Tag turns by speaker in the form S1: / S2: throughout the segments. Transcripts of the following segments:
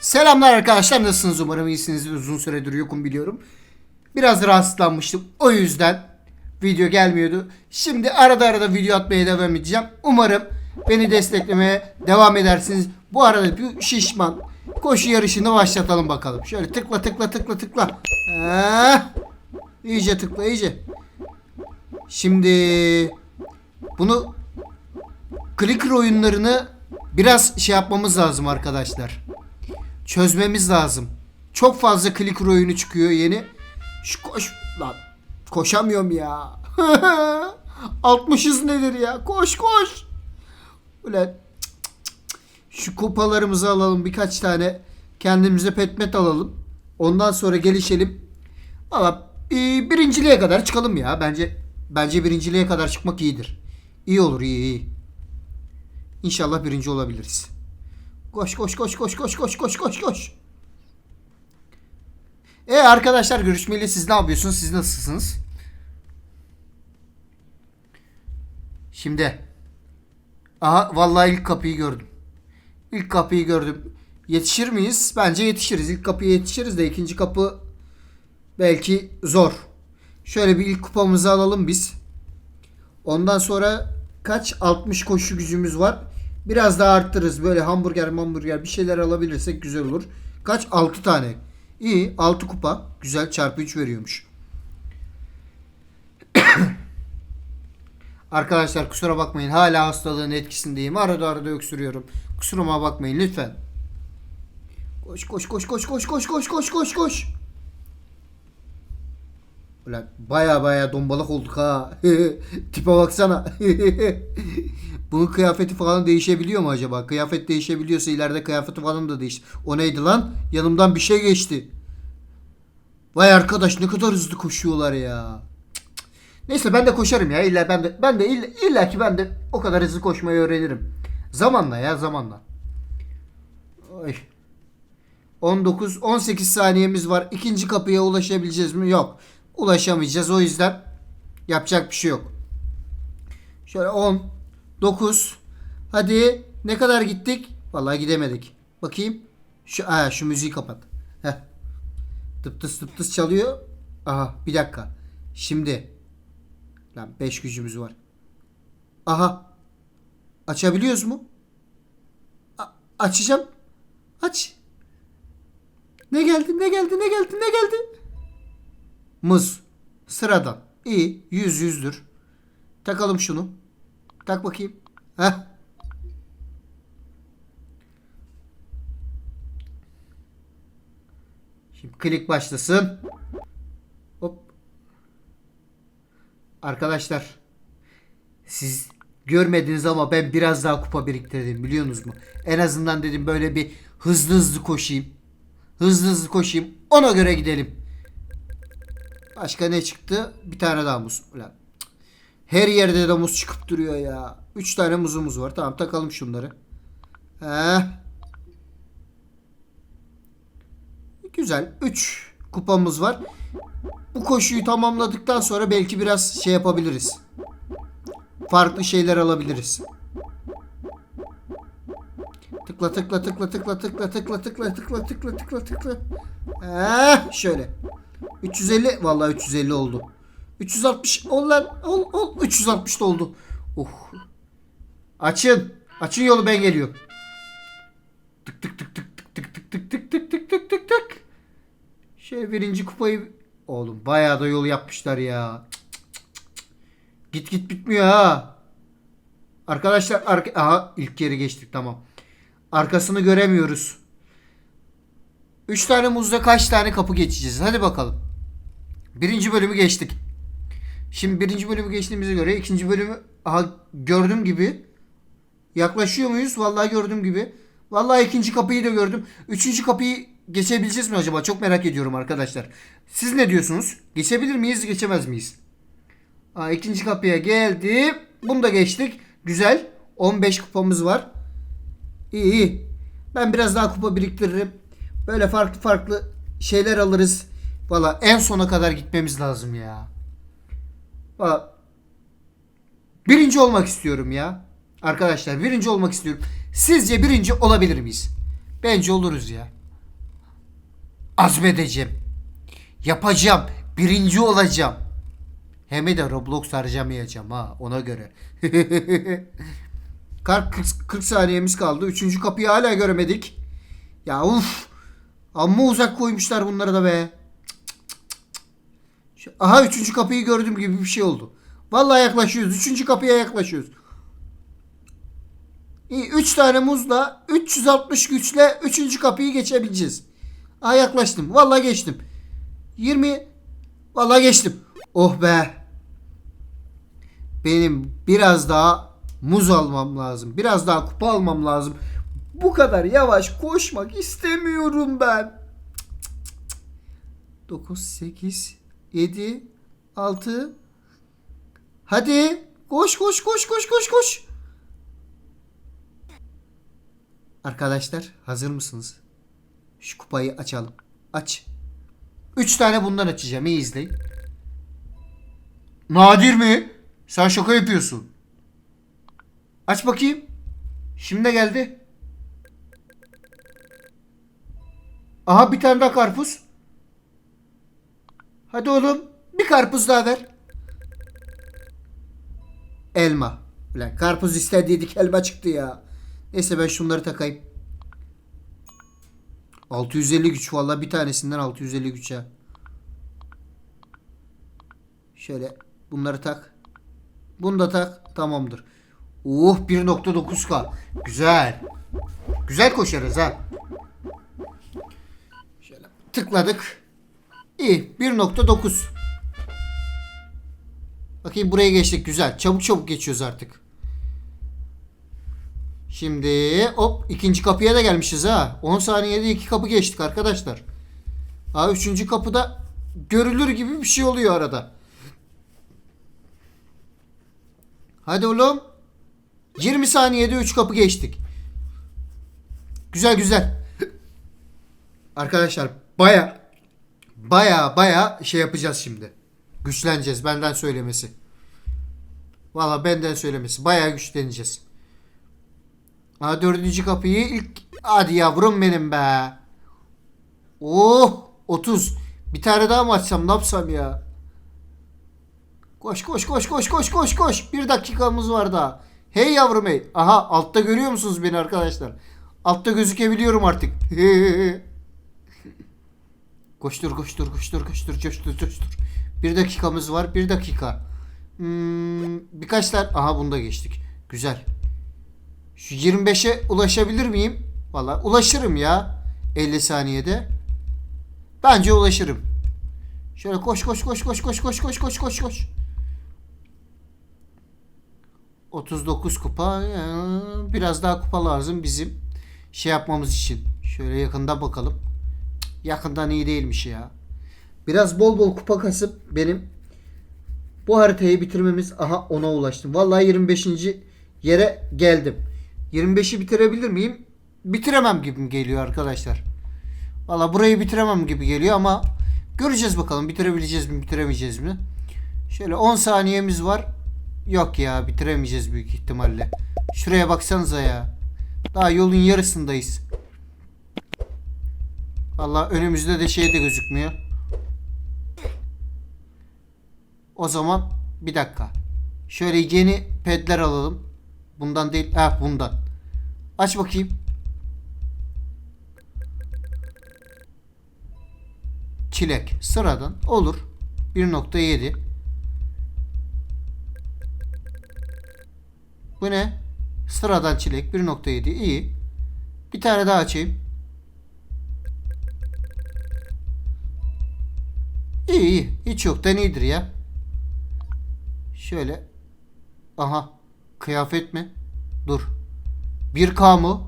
S1: Selamlar arkadaşlar nasılsınız umarım iyisinizdir uzun süredir yokum biliyorum. Biraz rahatsızlanmıştım o yüzden video gelmiyordu. Şimdi arada arada video atmaya devam edeceğim. Umarım beni desteklemeye devam edersiniz. Bu arada bir şişman koşu yarışını başlatalım bakalım. Şöyle tıkla tıkla tıkla tıkla. Heh. İyice tıkla iyice. Şimdi bunu clicker oyunlarını biraz şey yapmamız lazım arkadaşlar çözmemiz lazım. Çok fazla clicker oyunu çıkıyor yeni. Şu koş lan koşamıyorum ya. 60'ız nedir ya? Koş koş. Ulan şu kupalarımızı alalım birkaç tane. Kendimize petmet alalım. Ondan sonra gelişelim. Valla e, birinciliğe kadar çıkalım ya. Bence bence birinciliğe kadar çıkmak iyidir. İyi olur iyi iyi. İnşallah birinci olabiliriz. Koş koş koş koş koş koş koş koş koş. E arkadaşlar görüşmeli siz ne yapıyorsunuz? Siz nasılsınız? Şimdi. Aha vallahi ilk kapıyı gördüm. İlk kapıyı gördüm. Yetişir miyiz? Bence yetişiriz. İlk kapıya yetişiriz de ikinci kapı belki zor. Şöyle bir ilk kupamızı alalım biz. Ondan sonra kaç 60 koşu gücümüz var. Biraz daha arttırırız. Böyle hamburger hamburger bir şeyler alabilirsek güzel olur. Kaç? 6 tane. İyi. 6 kupa. Güzel. Çarpı 3 veriyormuş. Arkadaşlar kusura bakmayın. Hala hastalığın etkisindeyim. Arada arada öksürüyorum. Kusuruma bakmayın lütfen. Koş koş koş koş koş koş koş koş koş koş. Ulan baya baya dombalak olduk ha. Tipe baksana. Bunun kıyafeti falan değişebiliyor mu acaba? Kıyafet değişebiliyorsa ileride kıyafeti falan da değiş. O neydi lan? Yanımdan bir şey geçti. Vay arkadaş ne kadar hızlı koşuyorlar ya. Neyse ben de koşarım ya. İlla ben de ben de illa, illa ki ben de o kadar hızlı koşmayı öğrenirim. Zamanla ya zamanla. Ay. 19 18 saniyemiz var. İkinci kapıya ulaşabileceğiz mi? Yok. Ulaşamayacağız. O yüzden yapacak bir şey yok. Şöyle 10 9 Hadi ne kadar gittik? Vallahi gidemedik. Bakayım. Şu ha, şu müziği kapat. Heh. Tıp tıs tıp tıs çalıyor. Aha bir dakika. Şimdi lan 5 gücümüz var. Aha. Açabiliyoruz mu? A- açacağım. Aç. Ne geldi? Ne geldi? Ne geldi? Ne geldi? Mız. Sıradan. İyi. Yüz yüzdür. Takalım şunu. Tak bakayım. Heh. Şimdi klik başlasın. Hop. Arkadaşlar. Siz görmediniz ama ben biraz daha kupa biriktirdim biliyorsunuz mu? En azından dedim böyle bir hızlı hızlı koşayım. Hızlı hızlı koşayım. Ona göre gidelim. Başka ne çıktı? Bir tane daha muz. Ulan. Her yerde de muz çıkıp duruyor ya. Üç tane muzumuz var. Tamam takalım şunları. Heh. Güzel. Üç kupamız var. Bu koşuyu tamamladıktan sonra belki biraz şey yapabiliriz. Farklı şeyler alabiliriz. Tıkla tıkla tıkla tıkla tıkla tıkla tıkla tıkla tıkla tıkla tıkla. Heh, şöyle. 350 vallahi 350 oldu. 360 ol lan ol ol 360 da oldu. Oh. Açın. Açın yolu ben geliyorum. Tık tık tık tık tık tık tık tık tık tık tık tık tık tık. Şey birinci kupayı oğlum bayağı da yol yapmışlar ya. Cık cık cık. Git git bitmiyor ha. Arkadaşlar arka aha ilk yeri geçtik tamam. Arkasını göremiyoruz. 3 tane muzda kaç tane kapı geçeceğiz? Hadi bakalım. Birinci bölümü geçtik. Şimdi birinci bölümü geçtiğimize göre ikinci bölümü aha gördüm gibi. Yaklaşıyor muyuz? Vallahi gördüm gibi. Vallahi ikinci kapıyı da gördüm. Üçüncü kapıyı geçebileceğiz mi acaba? Çok merak ediyorum arkadaşlar. Siz ne diyorsunuz? Geçebilir miyiz? Geçemez miyiz? Aa, ikinci kapıya geldi. Bunu da geçtik. Güzel. 15 kupamız var. İyi iyi. Ben biraz daha kupa biriktiririm. Böyle farklı farklı şeyler alırız. Valla en sona kadar gitmemiz lazım ya. Birinci olmak istiyorum ya. Arkadaşlar birinci olmak istiyorum. Sizce birinci olabilir miyiz? Bence oluruz ya. azmedeceğim. Yapacağım. Birinci olacağım. Hem de Roblox harcamayacağım ha ona göre. 40, 40, 40 saniyemiz kaldı. Üçüncü kapıyı hala göremedik. Ya uf. Amma uzak koymuşlar bunları da be. Aha üçüncü kapıyı gördüm gibi bir şey oldu. Vallahi yaklaşıyoruz. Üçüncü kapıya yaklaşıyoruz. İyi, 3 tane muzla 360 güçle 3. kapıyı geçebileceğiz. Aha yaklaştım. Vallahi geçtim. 20 Vallahi geçtim. Oh be. Benim biraz daha muz almam lazım. Biraz daha kupa almam lazım. Bu kadar yavaş koşmak istemiyorum ben. 9 8 7 6 Hadi koş koş koş koş koş koş. Arkadaşlar hazır mısınız? Şu kupayı açalım. Aç. 3 tane bundan açacağım. İyi izleyin. Nadir mi? Sen şaka yapıyorsun. Aç bakayım. Şimdi geldi. Aha bir tane daha karpuz. Hadi oğlum. Bir karpuz daha ver. Elma. Ulan karpuz istediydik elma çıktı ya. Neyse ben şunları takayım. 650 güç vallahi bir tanesinden 650 güç ya. Şöyle bunları tak. Bunu da tak. Tamamdır. Uh 1.9k. Güzel. Güzel koşarız ha. Şöyle tıkladık. İyi 1.9. Bakayım buraya geçtik güzel. Çabuk çabuk geçiyoruz artık. Şimdi hop ikinci kapıya da gelmişiz ha. 10 saniyede iki kapı geçtik arkadaşlar. Ha üçüncü kapıda görülür gibi bir şey oluyor arada. Hadi oğlum. 20 saniyede 3 kapı geçtik. Güzel güzel. Arkadaşlar baya baya baya şey yapacağız şimdi. Güçleneceğiz benden söylemesi. Valla benden söylemesi. Baya güçleneceğiz. Ha dördüncü kapıyı ilk hadi yavrum benim be. Oh 30. Bir tane daha mı açsam ne yapsam ya? Koş koş koş koş koş koş koş. Bir dakikamız var daha. Hey yavrum hey. Aha altta görüyor musunuz beni arkadaşlar? Altta gözükebiliyorum artık. koştur koştur koştur koştur coştur coştur. Bir dakikamız var. Bir dakika. Hmm, birkaç tane. Aha bunda geçtik. Güzel. Şu 25'e ulaşabilir miyim? Valla ulaşırım ya. 50 saniyede. Bence ulaşırım. Şöyle koş koş koş koş koş koş koş koş koş koş. 39 kupa. Ee, Biraz daha kupa lazım bizim şey yapmamız için. Şöyle yakında bakalım. Yakından iyi değilmiş ya. Biraz bol bol kupa kasıp benim bu haritayı bitirmemiz aha 10'a ulaştım. Vallahi 25. yere geldim. 25'i bitirebilir miyim? Bitiremem gibi geliyor arkadaşlar. Valla burayı bitiremem gibi geliyor ama göreceğiz bakalım bitirebileceğiz mi bitiremeyeceğiz mi. Şöyle 10 saniyemiz var. Yok ya bitiremeyeceğiz büyük ihtimalle. Şuraya baksanıza ya. Daha yolun yarısındayız. Valla önümüzde de şey de gözükmüyor. O zaman bir dakika. Şöyle yeni pedler alalım. Bundan değil. Ha bundan. Aç bakayım. Çilek. Sıradan. Olur. 1.7. Bu ne? Sıradan çilek. 1.7. İyi. Bir tane daha açayım. İyi iyi. Hiç yoktan iyidir ya. Şöyle. Aha. Kıyafet mi? Dur. 1K mı?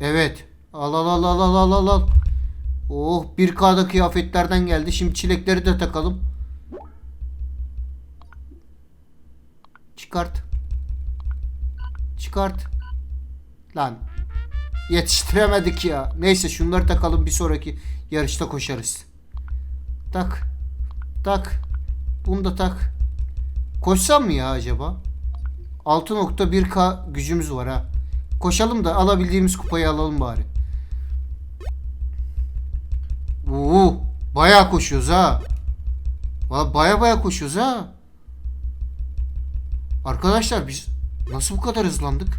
S1: Evet. Al al al al al al al. Oh 1K'da kıyafetlerden geldi. Şimdi çilekleri de takalım. Çıkart. Çıkart. Lan. Yetiştiremedik ya. Neyse şunları takalım bir sonraki yarışta koşarız. Tak. Tak. Bunu da tak. Koşsam mı ya acaba? 6.1k gücümüz var ha. Koşalım da alabildiğimiz kupayı alalım bari. Oo, bayağı koşuyoruz ha. Valla baya baya koşuyoruz ha. Arkadaşlar biz nasıl bu kadar hızlandık?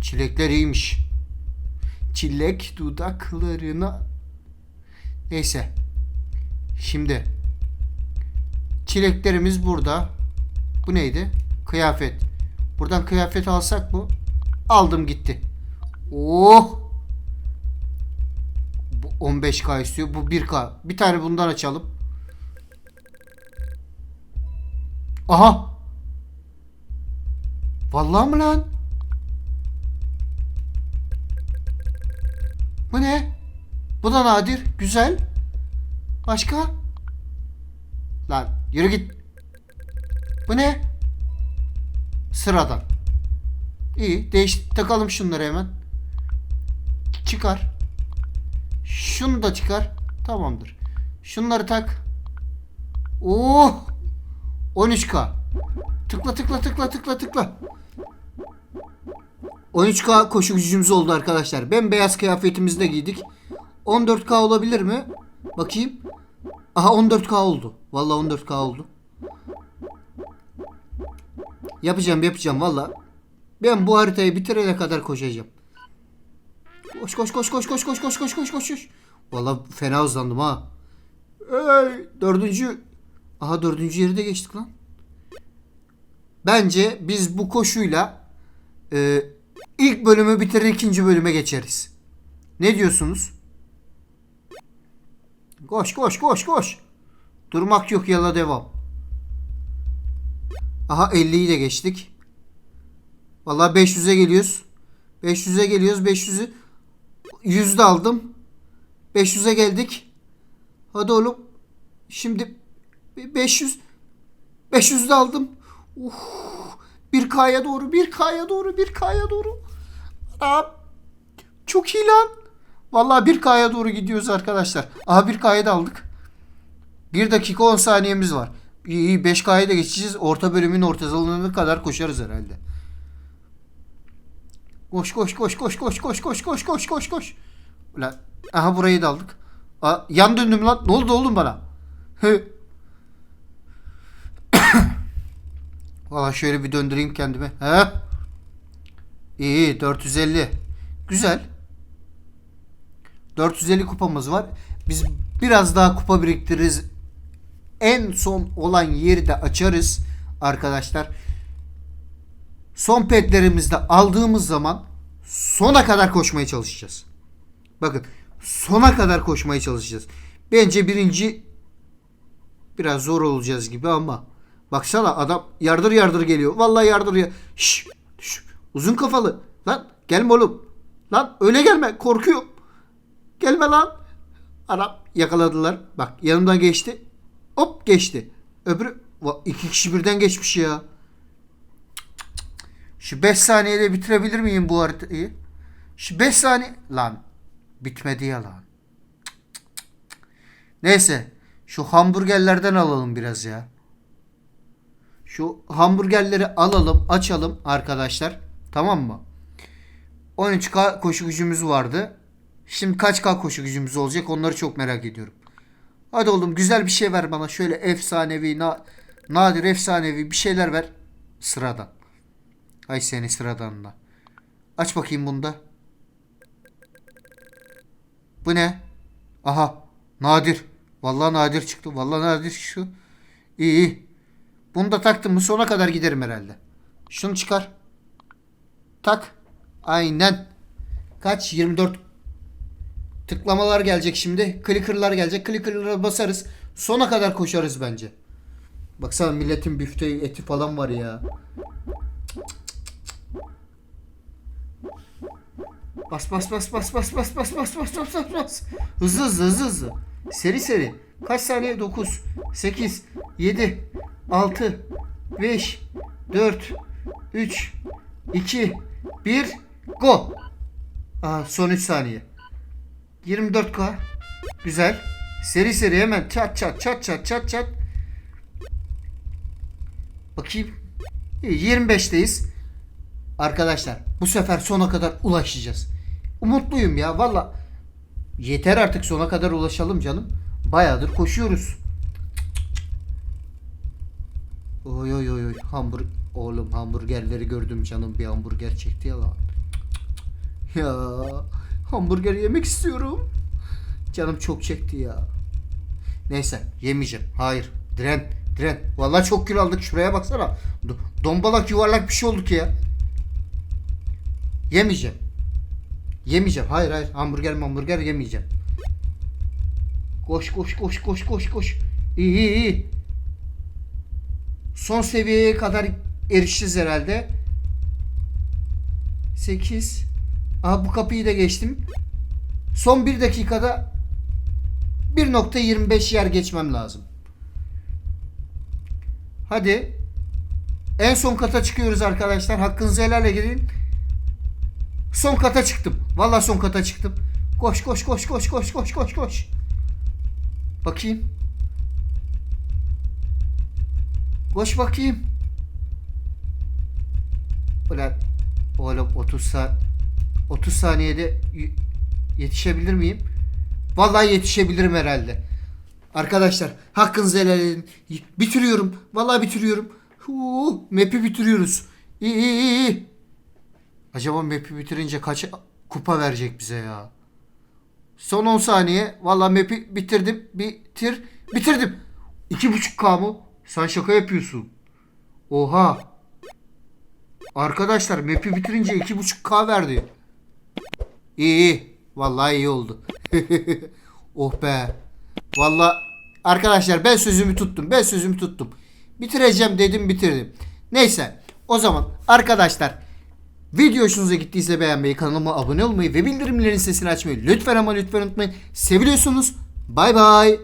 S1: Çilekler iyiymiş. Çilek dudaklarına. Neyse. Şimdi. Çileklerimiz burada. Bu neydi? Kıyafet. Buradan kıyafet alsak mı? Aldım gitti. Oh! Bu 15k istiyor. Bu 1k. Bir tane bundan açalım. Aha! Vallahi mı lan? Bu ne? Bu da nadir. Güzel. Başka? Lan yürü git. Bu ne? Sıradan. İyi. Değiş takalım şunları hemen. Çıkar. Şunu da çıkar. Tamamdır. Şunları tak. Oh! 13k. Tıkla tıkla tıkla tıkla tıkla. 13k koşu gücümüz oldu arkadaşlar. Bembeyaz kıyafetimizi de giydik. 14k olabilir mi? Bakayım. Aha 14k oldu. Vallahi 14k oldu. Yapacağım yapacağım valla. Ben bu haritayı bitirene kadar koşacağım. Koş koş koş koş koş koş koş koş koş koş koş. Valla fena hızlandım ha. Ey, dördüncü. Aha dördüncü yeri de geçtik lan. Bence biz bu koşuyla e, ilk bölümü bitirir ikinci bölüme geçeriz. Ne diyorsunuz? Koş koş koş koş. Durmak yok yala devam. Aha 50'yi de geçtik. Vallahi 500'e geliyoruz. 500'e geliyoruz. 500'ü 100 de aldım. 500'e geldik. Hadi oğlum. Şimdi 500 500 de aldım. Uf, 1K'ya doğru, 1K'ya doğru, 1K'ya doğru. Aa, çok iyi lan. Vallahi 1K'ya doğru gidiyoruz arkadaşlar. Aha 1K'ya da aldık. 1 dakika 10 saniyemiz var. İyi iyi 5K'ya da geçeceğiz. Orta bölümün ortasalına kadar koşarız herhalde. Koş koş koş koş koş koş koş koş koş koş koş. Ulan aha burayı da aldık. Aa, yan döndüm lan. Ne oldu oğlum bana? Valla şöyle bir döndüreyim kendimi. He? İyi 450. Güzel. 450 kupamız var. Biz biraz daha kupa biriktiririz. En son olan yeri de açarız arkadaşlar. Son petlerimizi de aldığımız zaman sona kadar koşmaya çalışacağız. Bakın sona kadar koşmaya çalışacağız. Bence birinci biraz zor olacağız gibi ama baksana adam yardır yardır geliyor. Vallahi yardır ya. Şş, şş, uzun kafalı. Lan gelme oğlum. Lan öyle gelme korkuyorum. Gelme lan. Adam yakaladılar. Bak yanımdan geçti. Hop geçti. Öbürü iki kişi birden geçmiş ya. Şu 5 saniyede bitirebilir miyim bu haritayı? Şu 5 saniye lan bitmedi ya lan. Neyse şu hamburgerlerden alalım biraz ya. Şu hamburgerleri alalım, açalım arkadaşlar. Tamam mı? 13K koşu gücümüz vardı. Şimdi kaç K koşu gücümüz olacak onları çok merak ediyorum. Hadi oğlum güzel bir şey ver bana. Şöyle efsanevi, na nadir efsanevi bir şeyler ver. Sıradan. Ay seni sıradan da. Aç bakayım bunda. Bu ne? Aha. Nadir. Vallahi nadir çıktı. Vallahi nadir şu. İyi iyi. Bunu da taktım mı sona kadar giderim herhalde. Şunu çıkar. Tak. Aynen. Kaç? 24 tıklamalar gelecek şimdi. Clicker'lar gelecek. Clicker'lara basarız. Sona kadar koşarız bence. Baksana milletin büfte eti falan var ya. Bas bas bas bas bas bas bas bas bas bas bas bas. Hızlı hızlı hızlı hızlı. Seri seri. Kaç saniye? 9, 8, 7, 6, 5, 4, 3, 2, 1, go. Aa, son 3 saniye. 24K. Güzel. Seri seri hemen çat çat çat çat çat çat. Bakayım. İyi, 25'teyiz. Arkadaşlar bu sefer sona kadar ulaşacağız. Umutluyum ya valla. Yeter artık sona kadar ulaşalım canım. Bayağıdır koşuyoruz. Oy oy oy oy. Hamburg Oğlum hamburgerleri gördüm canım. Bir hamburger çekti ya lan. Ya hamburger yemek istiyorum. Canım çok çekti ya. Neyse yemeyeceğim. Hayır. Diren. Diren. Vallahi çok kilo aldık. Şuraya baksana. Do- dombalak yuvarlak bir şey olduk ya. Yemeyeceğim. Yemeyeceğim. Hayır hayır. Hamburger hamburger yemeyeceğim. Koş koş koş koş koş koş. İyi iyi iyi. Son seviyeye kadar erişeceğiz herhalde. 8. Aha bu kapıyı da geçtim. Son bir dakikada 1.25 yer geçmem lazım. Hadi. En son kata çıkıyoruz arkadaşlar. Hakkınızı helal edin. Son kata çıktım. Vallahi son kata çıktım. Koş koş koş koş koş koş koş koş. Bakayım. Koş bakayım. Ulan oğlum 30 sa 30 saniyede yetişebilir miyim? Vallahi yetişebilirim herhalde. Arkadaşlar hakkınızı helal edin. Bitiriyorum. Vallahi bitiriyorum. Huu, map'i bitiriyoruz. İyi iyi. iyi. Acaba map'i bitirince kaç kupa verecek bize ya? Son 10 saniye. Vallahi map'i bitirdim. Bitir. Bitirdim. 2.5K mı? Sen şaka yapıyorsun. Oha. Arkadaşlar map'i bitirince 2.5K verdi. İyi. Vallahi iyi oldu. oh be. Vallahi arkadaşlar ben sözümü tuttum. Ben sözümü tuttum. Bitireceğim dedim bitirdim. Neyse. O zaman arkadaşlar Video hoşunuza gittiyse beğenmeyi, kanalıma abone olmayı ve bildirimlerin sesini açmayı lütfen ama lütfen unutmayın. Seviliyorsunuz. Bay bay.